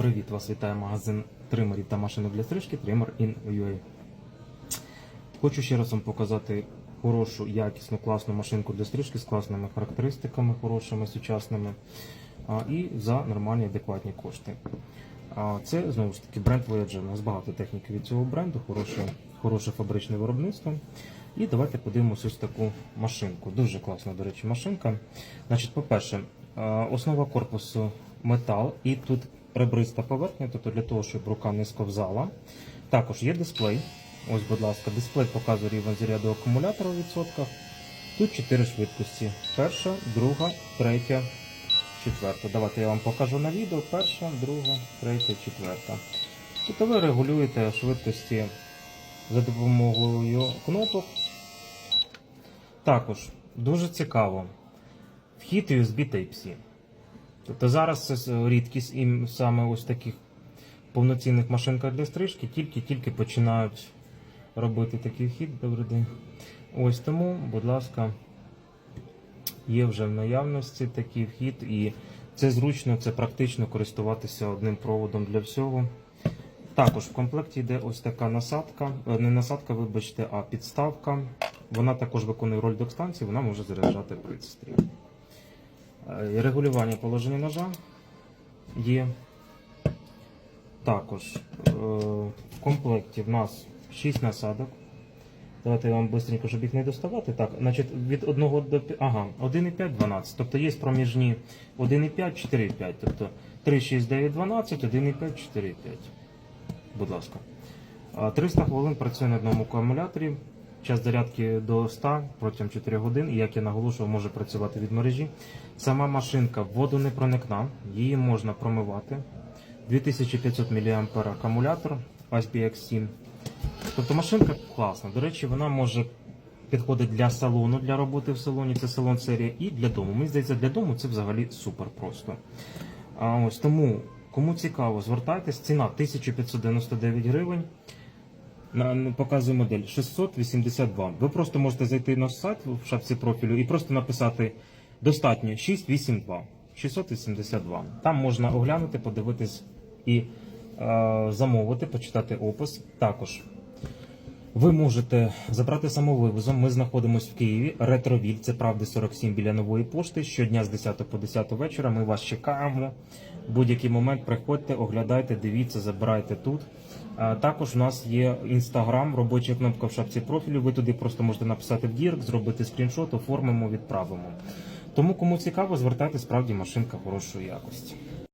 Привіт, вас вітає магазин тримерів та машинок для стрижки Trimmer in UA. Хочу ще раз вам показати хорошу, якісну, класну машинку для стрижки з класними характеристиками, хорошими, сучасними і за нормальні адекватні кошти. Це знову ж таки бренд Voyager. У нас багато техніки від цього бренду, хороше, хороше фабричне виробництво. І давайте подивимося ось таку машинку. Дуже класна, до речі, машинка. Значить, по-перше, основа корпусу метал і тут ребриста поверхня, тобто для того, щоб рука не сковзала. Також є дисплей. Ось, будь ласка, дисплей показує рівень заряду акумулятора у відсотках. Тут 4 швидкості. Перша, друга, третя, четверта. Давайте я вам покажу на відео. Перша, друга, третя, четверта. Тобто ви регулюєте швидкості за допомогою кнопок. Також дуже цікаво. Вхід USB Type-C. Тобто зараз це рідкість і саме ось таких повноцінних машинках для стрижки тільки-тільки починають робити такий вхід. Добрий день. Ось тому, будь ласка, є вже в наявності такий вхід, і це зручно, це практично користуватися одним проводом для всього. Також в комплекті йде ось така насадка, е, не насадка, вибачте, а підставка. Вона також виконує роль док-станції, вона може заряджати пристрій. Е, Регулювання положення ножа є. Також е, в комплекті в нас 6 насадок. Давайте я вам швидко, щоб їх не доставати. Так, значить, від 1 до ага, 1,5, 12. Тобто є проміжні 1,5, 4,5. Тобто 3, 6, 9, 12, 1,5, 4,5. Будь ласка. 300 хвилин працює на одному акумуляторі. Час зарядки до 100 протягом 4 годин. І як я наголошував, може працювати від мережі. Сама машинка водонепроникна, її можна промивати. 2500 мА акумулятор SPX7. Тобто машинка класна. До речі, вона може підходити для салону, для роботи в салоні, це салон серія, і для дому. Мені здається, для дому це взагалі супер просто. А ось тому, кому цікаво, звертайтесь. Ціна 1599 гривень. На, ну, показую модель 682. Ви просто можете зайти на сайт в шапці профілю і просто написати достатньо 682. 682. Там можна оглянути, подивитись і е, замовити, почитати опис. Також ви можете забрати самовивозом. Ми знаходимося в Києві. Ретровіль, це правди 47 біля нової пошти. Щодня з 10 по 10 вечора. Ми вас чекаємо. Будь-який момент приходьте, оглядайте, дивіться, забирайте тут. Також у нас є інстаграм, робоча кнопка в шапці профілю. Ви туди просто можете написати в Дірк, зробити скріншот, оформимо, відправимо. Тому кому цікаво, звертайте справді машинка хорошої якості.